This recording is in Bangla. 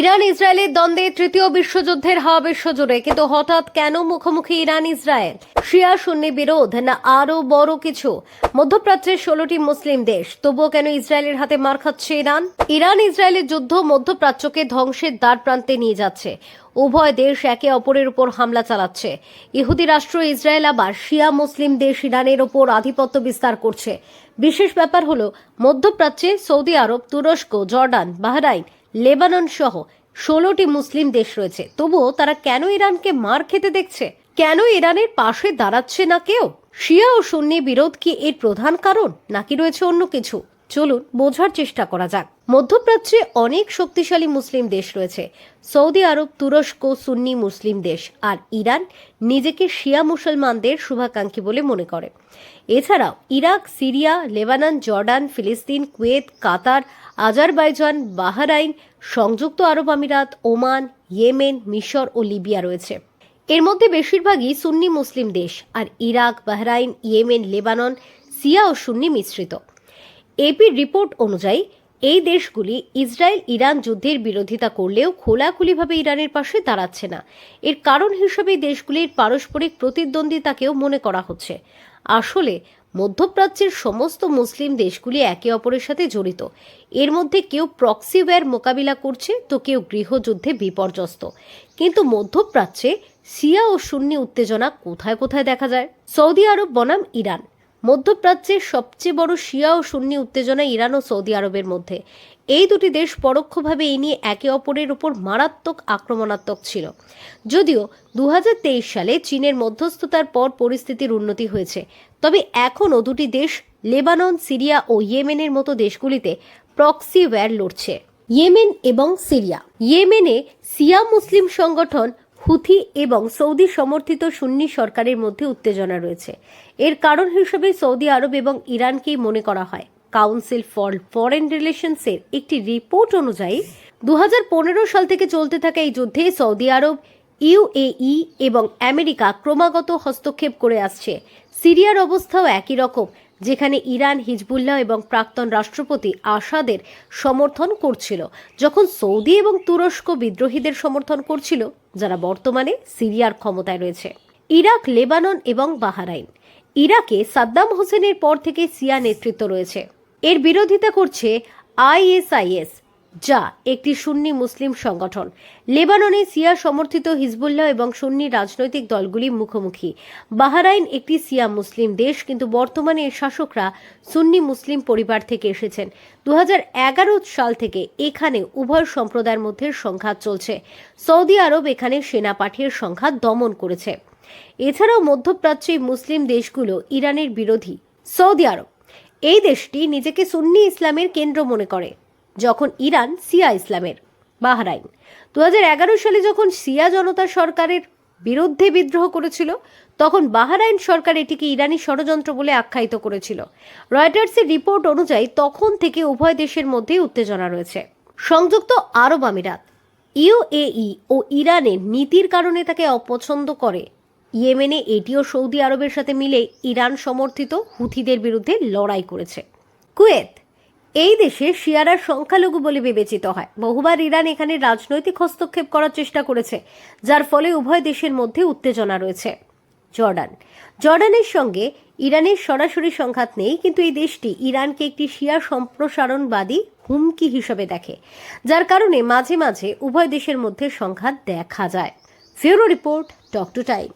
ইরান ইসরায়েলের দ্বন্দ্বে তৃতীয় বিশ্বযুদ্ধের হাওয়া বিশ্বজুড়ে, কিন্তু হঠাৎ কেন মুখোমুখি ইরান ইসরায়েল? শিয়া সুন্নি বিরোধ না আরও বড় কিছু? মধ্যপ্রাচ্যের ষোলোটি মুসলিম দেশ, তবুও কেন ইসরায়েলের হাতে মার খাচ্ছে ইরান? ইরান ইসরায়েলের যুদ্ধ মধ্যপ্রাচ্যকে ধ্বংসের দ্বার প্রান্তে নিয়ে যাচ্ছে। উভয় দেশ একে অপরের উপর হামলা চালাচ্ছে। ইহুদি রাষ্ট্র ইসরায়েল আবার শিয়া মুসলিম দেশ ইরানের ওপর আধিপত্য বিস্তার করছে। বিশেষ ব্যাপার হলো, মধ্যপ্রাচ্যে সৌদি আরব, তুরস্ক, জর্ডান, বাহরাইন লেবানন সহ ষোলোটি মুসলিম দেশ রয়েছে। তবুও তারা কেন ইরানকে মার খেতে দেখছে? কেন ইরানের পাশে দাঁড়াচ্ছে না কেউ? শিয়া ও সুন্নি বিরোধ কি এর প্রধান কারণ, নাকি রয়েছে অন্য কিছু? চলুন, বোঝার চেষ্টা করা যাক। মধ্যপ্রাচ্যে অনেক শক্তিশালী মুসলিম দেশ রয়েছে। সৌদি আরব, তুরস্ক, সুন্নি মুসলিম দেশ আর ইরান নিজেকে শিয়া মুসলমানদের শুভাকাঙ্ক্ষী বলে মনে করে। এছাড়াও ইরাক, সিরিয়া, লেবানন, জর্ডান, ফিলিস্তিন, কুয়েত, কাতার, আজারবাইজান, বাহরাইন, সংযুক্ত আরব আমিরাত, ওমান, ইয়েমেন, মিশর ও লিবিয়া রয়েছে। এর মধ্যে বেশিরভাগই সুন্নি মুসলিম দেশ আর ইরাক, বাহরাইন, ইয়েমেন, লেবানন সিয়া ও সুন্নি মিশ্রিত। এপির রিপোর্ট অনুযায়ী, এই দেশগুলি ইসরায়েল ইরান যুদ্ধের বিরোধিতা করলেও খোলাখুলিভাবে ইরানের পাশে দাঁড়াচ্ছে না। এর কারণ হিসেবে দেশগুলির পারস্পরিক প্রতিদ্বন্দ্বিতাকেও মনে করা হচ্ছে। আসলে, মধ্যপ্রাচ্যের সমস্ত মুসলিম দেশগুলি একে অপরের সাথে জড়িত। এর মধ্যে কেউ প্রক্সিওয়্যার মোকাবিলা করছে, তো কেউ গৃহযুদ্ধে বিপর্যস্ত। কিন্তু মধ্যপ্রাচ্যে সিয়া ও সুন্নি উত্তেজনা কোথায় কোথায় দেখা যায়? সৌদি আরব বনাম ইরান। মধ্যপ্রাচ্যের সবচেয়ে বড় শিয়া ও সুন্নি উত্তেজনা ইরান ও সৌদি আরবের মধ্যে। এই দুটি দেশ পরোক্ষভাবে এই নিয়ে একে অপরের উপর মারাত্মক আক্রমণাত্মক ছিল। যদিও দুহাজার তেইশ সালে চীনের মধ্যস্থতার পর পরিস্থিতির উন্নতি হয়েছে। তবে এখনও দুটি দেশ, লেবানন, সিরিয়া ও ইয়েমেনের মতো দেশগুলিতে প্রক্সি ওয়্যার লড়ছে। ইয়েমেন এবং সিরিয়া। ইয়েমেনে সিয়া মুসলিম সংগঠন হুথি এবং সৌদি সমর্থিত সুন্নি সরকারের মধ্যে উত্তেজনা রয়েছে। এর কারণ হিসেবে সৌদি আরব এবং ইরানকেই মনে করা হয়। কাউন্সিল ফর ফরেন রিলেশনসের একটি রিপোর্ট অনুযায়ী দু হাজার পনেরো সাল থেকে চলতে থাকা এই যুদ্ধে সৌদি আরব ইউএই এবং আমেরিকা ক্রমাগত হস্তক্ষেপ করে আসছে। সিরিয়ার অবস্থাও একই রকম। যেখানে ইরান, হিজবুল্লাহ এবং প্রাক্তন রাষ্ট্রপতি আসাদের সমর্থন করছিল। যখন সৌদি এবং তুরস্ক বিদ্রোহীদের সমর্থন করছিল, যারা বর্তমানে সিরিয়ার ক্ষমতায় রয়েছে। ইরাক, লেবানন এবং বাহারাইন। ইরাকে সাদ্দাম হোসেনের পর থেকে সিয়া নেতৃত্ব রয়েছে। এর বিরোধিতা করছে আইএসআইএস যা একটি সুন্নি মুসলিম সংগঠন। লেবাননে সিয়া সমর্থিত হিজবুল্লাহ এবং সুন্নি রাজনৈতিক দলগুলি মুখোমুখি। বাহারাইন একটি সিয়া মুসলিম দেশ, কিন্তু বর্তমানে এর শাসকরা সুন্নি মুসলিম পরিবার থেকে এসেছেন। দু হাজার এগারো সাল থেকে এখানে উভয় সম্প্রদায়ের মধ্যে সংঘাত চলছে। সৌদি আরব এখানে সেনা পাঠিয়ে সংঘাত দমন করেছে। এছাড়াও মধ্যপ্রাচ্যে মুসলিম দেশগুলো ইরানের বিরোধী সৌদি আরব। এই দেশটি নিজেকে সুন্নি ইসলামের কেন্দ্র মনে করে। যখন ইরান সিয়া ইসলামের বাহরাইন। দুহাজার এগারো সালে যখন সিয়া জনতা সরকারের বিরুদ্ধে বিদ্রোহ করেছিল, তখন বাহরাইন সরকার এটিকে ইরানি ষড়যন্ত্র বলে আখ্যায়িত করেছিল। রয়টার্সের রিপোর্ট অনুযায়ী তখন থেকে উভয় দেশের মধ্যে উত্তেজনা রয়েছে। সংযুক্ত আরব আমিরাত ইউএই ও ইরানের নীতির কারণে তাকে অপছন্দ করে। ইয়েমেনে এটিও সৌদি আরবের সাথে মিলে ইরান সমর্থিত হুথিদের বিরুদ্ধে লড়াই করেছে। কুয়েত এই দেশে শিয়ারা সংখ্যালঘু বলে বিবেচিত হয়। বহুবার ইরান এখানে রাজনৈতিক হস্তক্ষেপ করার চেষ্টা করেছে, যার ফলে উভয় দেশের মধ্যে উত্তেজনা রয়েছে। জর্ডান। জর্ডানের সঙ্গে ইরানের সরাসরি সংঘাত নেই, কিন্তু এই দেশটি ইরানকে একটি শিয়া সম্প্রসারণবাদী হুমকি হিসেবে দেখে, যার কারণে মাঝে মাঝে উভয় দেশের মধ্যে সংঘাত দেখা যায়। ফিউরো রিপোর্ট টক টু টাইম।